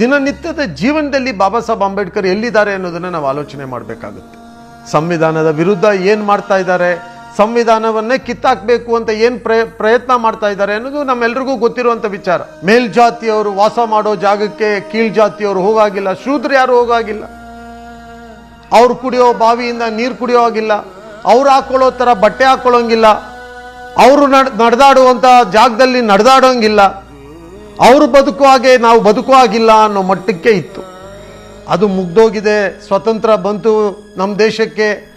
ದಿನನಿತ್ಯದ ಜೀವನದಲ್ಲಿ ಬಾಬಾ ಸಾಹೇಬ್ ಅಂಬೇಡ್ಕರ್ ಎಲ್ಲಿದ್ದಾರೆ ಅನ್ನೋದನ್ನ ನಾವು ಆಲೋಚನೆ ಮಾಡಬೇಕಾಗುತ್ತೆ. ಸಂವಿಧಾನದ ವಿರುದ್ಧ ಏನು ಮಾಡ್ತಾ ಇದ್ದಾರೆ, ಸಂವಿಧಾನವನ್ನೇ ಕಿತ್ತಾಕಬೇಕು ಅಂತ ಏನು ಪ್ರಯ, ಪ್ರಯತ್ನ ಮಾಡ್ತಾ ಇದ್ದಾರೆ ಅನ್ನೋದು ನಮ್ಮೆಲ್ರಿಗೂ ಗೊತ್ತಿರುವಂಥ ವಿಚಾರ. ಮೇಲ್ಜಾತಿಯವರು ವಾಸ ಮಾಡೋ ಜಾಗಕ್ಕೆ ಕೀಳ್ಜಾತಿಯವರು ಹೋಗಾಗಿಲ್ಲ, ಶೂದ್ರ ಯಾರು ಹೋಗಾಗಿಲ್ಲ. ಅವ್ರು ಕುಡಿಯೋ ಬಾವಿಯಿಂದ ನೀರು ಕುಡಿಯೋ ಆಗಿಲ್ಲ ಅವ್ರು ಹಾಕೊಳ್ಳೋ ಥರ ಬಟ್ಟೆ ಹಾಕೊಳ್ಳೋಂಗಿಲ್ಲ, ಅವರು ನಡ್ ನಡೆದಾಡುವಂಥ ಜಾಗದಲ್ಲಿ ನಡೆದಾಡೋಂಗಿಲ್ಲ. ಅವರು ಬದುಕುವ ಹಾಗೆ ನಾವು ಬದುಕುವ ಹಾಗಿಲ್ಲ ಅನ್ನೋ ಮಟ್ಟಕ್ಕೆ ಇತ್ತು. ಅದು ಮುಗ್ದೋಗಿದೆ. ಸ್ವತಂತ್ರ ಬಂತು. ನಮ್ಮ ದೇಶಕ್ಕೆ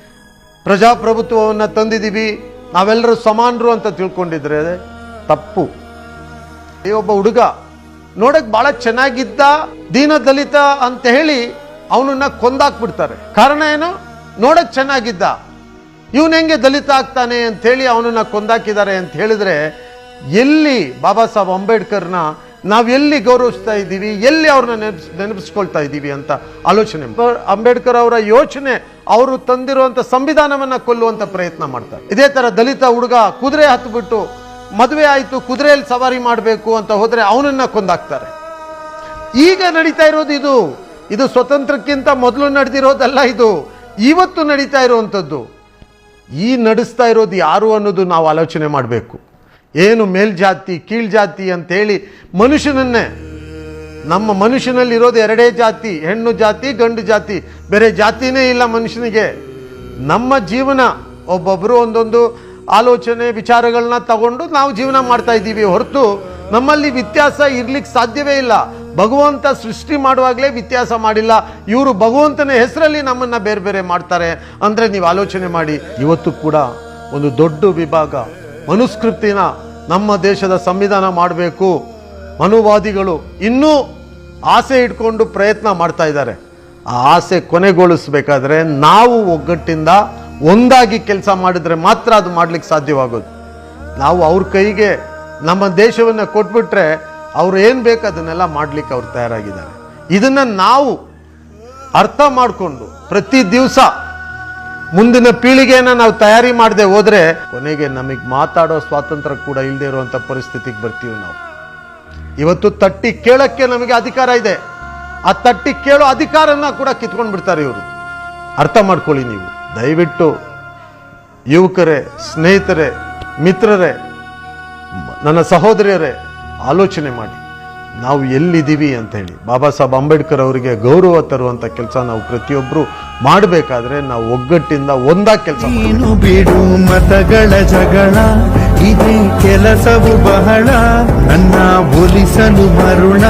ಪ್ರಜಾಪ್ರಭುತ್ವವನ್ನು ತಂದಿದ್ದೀವಿ ನಾವೆಲ್ಲರೂ ಸಮಾನರು ಅಂತ ತಿಳ್ಕೊಂಡಿದ್ರೆ ತಪ್ಪು. ಈ ಒಬ್ಬ ಹುಡುಗ ನೋಡಕ್ಕೆ ಬಹಳ ಚೆನ್ನಾಗಿದ್ದ, ದೀನ ದಲಿತ ಅಂತ ಹೇಳಿ ಅವನನ್ನ ಕೊಂದಾಕ್ಬಿಡ್ತಾರೆ. ಕಾರಣ ಏನು? ನೋಡಕ್ ಚೆನ್ನಾಗಿದ್ದ. ಇವನು ಹೆಂಗೆ ದಲಿತ ಆಗ್ತಾನೆ ಅಂತ ಹೇಳಿ ಅವನನ್ನ ಕೊಂದಾಕಿದ್ದಾರೆ ಅಂತ ಹೇಳಿದ್ರೆ ಎಲ್ಲಿ ಬಾಬಾ ಸಾಹೇಬ್ ಅಂಬೇಡ್ಕರ್ನ ನಾವು ಎಲ್ಲಿ ಗೌರವಿಸ್ತಾ ಇದ್ದೀವಿ ಎಲ್ಲಿ ಅವ್ರನ್ನ ನೆನಪಿಸ್ ನೆನಪಿಸ್ಕೊಳ್ತಾ ಇದ್ದೀವಿ ಅಂತ ಆಲೋಚನೆ ಅಂಬೇಡ್ಕರ್ ಅವರ ಯೋಚನೆ ಅವರು ತಂದಿರುವಂಥ ಸಂವಿಧಾನವನ್ನು ಕೊಲ್ಲುವಂಥ ಪ್ರಯತ್ನ ಮಾಡ್ತಾರೆ. ಇದೇ ಥರ ದಲಿತ ಹುಡುಗ ಕುದುರೆ ಹತ್ಬಿಟ್ಟು ಮದುವೆ ಆಯಿತು ಕುದುರೆಯಲ್ಲಿ ಸವಾರಿ ಮಾಡಬೇಕು ಅಂತ ಹೋದರೆ ಅವನನ್ನು ಕೊಂದಾಕ್ತಾರೆ. ಈಗ ನಡೀತಾ ಇರೋದು ಇದು. ಇದು ಸ್ವತಂತ್ರಕ್ಕಿಂತ ಮೊದಲು ನಡೆದಿರೋದಲ್ಲ ಇದು. ಇವತ್ತು ನಡೀತಾ ಇರುವಂಥದ್ದು ಈ ನಡೆಸ್ತಾ ಇರೋದು ಯಾರು ಅನ್ನೋದು ನಾವು ಆಲೋಚನೆ ಮಾಡಬೇಕು. ಏನು ಮೇಲ್ಜಾತಿ, ಕೀಳ್ಜಾತಿ ಅಂತೇಳಿ ಮನುಷ್ಯನನ್ನೇ. ನಮ್ಮ ಮನುಷ್ಯನಲ್ಲಿ ಇರೋದು ಎರಡೇ ಜಾತಿ, ಹೆಣ್ಣು ಜಾತಿ, ಗಂಡು ಜಾತಿ. ಬೇರೆ ಜಾತಿನೇ ಇಲ್ಲ ಮನುಷ್ಯನಿಗೆ. ನಮ್ಮ ಜೀವನ ಒಬ್ಬೊಬ್ಬರು ಒಂದೊಂದು ಆಲೋಚನೆ ವಿಚಾರಗಳನ್ನ ತಗೊಂಡು ನಾವು ಜೀವನ ಮಾಡ್ತಾ ಇದ್ದೀವಿ. ಹೊರತು ನಮ್ಮಲ್ಲಿ ವ್ಯತ್ಯಾಸ ಇರ್ಲಿಕ್ಕೆ ಸಾಧ್ಯವೇ ಇಲ್ಲ. ಭಗವಂತ ಸೃಷ್ಟಿ ಮಾಡುವಾಗಲೇ ವ್ಯತ್ಯಾಸ ಮಾಡಿಲ್ಲ. ಇವರು ಭಗವಂತನ ಹೆಸರಲ್ಲಿ ನಮ್ಮನ್ನ ಬೇರೆ ಬೇರೆ ಮಾಡ್ತಾರೆ ಅಂದ್ರೆ ನೀವು ಆಲೋಚನೆ ಮಾಡಿ. ಇವತ್ತು ಕೂಡ ಒಂದು ದೊಡ್ಡ ವಿಭಾಗ, ಮನುಸ್ಕೃತಿನ ನಮ್ಮ ದೇಶದ ಸಂವಿಧಾನ ಮಾಡಬೇಕು. ಮನುವಾದಿಗಳು ಇನ್ನೂ ಆಸೆ ಇಟ್ಕೊಂಡು ಪ್ರಯತ್ನ ಮಾಡ್ತಾ ಇದ್ದಾರೆ. ಆ ಆಸೆ ಕೊನೆಗೊಳಿಸಬೇಕಾದ್ರೆ ನಾವು ಒಗ್ಗಟ್ಟಿಂದ ಒಂದಾಗಿ ಕೆಲಸ ಮಾಡಿದರೆ ಮಾತ್ರ ಅದು ಮಾಡ್ಲಿಕ್ಕೆ ಸಾಧ್ಯವಾಗೋದು. ನಾವು ಅವ್ರ ಕೈಗೆ ನಮ್ಮ ದೇಶವನ್ನು ಕೊಟ್ಬಿಟ್ರೆ ಅವ್ರು ಏನು ಬೇಕು ಅದನ್ನೆಲ್ಲ ಮಾಡ್ಲಿಕ್ಕೆ ಅವ್ರು ತಯಾರಾಗಿದ್ದಾರೆ. ಇದನ್ನು ನಾವು ಅರ್ಥ ಮಾಡಿಕೊಂಡು ಪ್ರತಿ ದಿವಸ ಮುಂದಿನ ಪೀಳಿಗೆಯನ್ನ ನಾವು ತಯಾರಿ ಮಾಡದೆ ಹೋದ್ರೆ ಕೊನೆಗೆ ನಮಗೆ ಮಾತಾಡೋ ಸ್ವಾತಂತ್ರ್ಯ ಕೂಡ ಇಲ್ಲದೆ ಇರುವಂತ ಪರಿಸ್ಥಿತಿಗೆ ಬರ್ತೀವಿ ನಾವು. ಇವತ್ತು ತಟ್ಟಿ ಕೇಳಕ್ಕೆ ನಮಗೆ ಅಧಿಕಾರ ಇದೆ. ಆ ತಟ್ಟಿ ಕೇಳೋ ಅಧಿಕಾರನ ಕೂಡ ಕಿತ್ಕೊಂಡು ಬಿಡ್ತಾರೆ ಇವರು. ಅರ್ಥ ಮಾಡ್ಕೊಳ್ಳಿ ನೀವು. ದಯವಿಟ್ಟು ಯುವಕರೇ, ಸ್ನೇಹಿತರೆ, ಮಿತ್ರರೇ ನನ್ನ ಸಹೋದರಿಯರೇ, ಆಲೋಚನೆ ಮಾಡಿ. ನಾವು ಎಲ್ಲಿದ್ದೀವಿ ಅಂತ ಹೇಳಿ. ಬಾಬಾ ಸಾಹೇಬ್ ಅಂಬೇಡ್ಕರ್ ಅವರಿಗೆ ಗೌರವ ತರುವಂತ ಕೆಲಸ ನಾವು ಪ್ರತಿಯೊಬ್ಬರು ಮಾಡಬೇಕಾದ್ರೆ ನಾವು ಒಗ್ಗಟ್ಟಿಂದ ಒಂದಾಗಿ ಕೆಲಸ ನೀನು ಬಿಡು ಮತಗಳ ಜಗಳ, ಇದೇ ಕೆಲಸವು ಬಹಳ. ನನ್ನ ಒಲಿಸಲು ಮರುಳ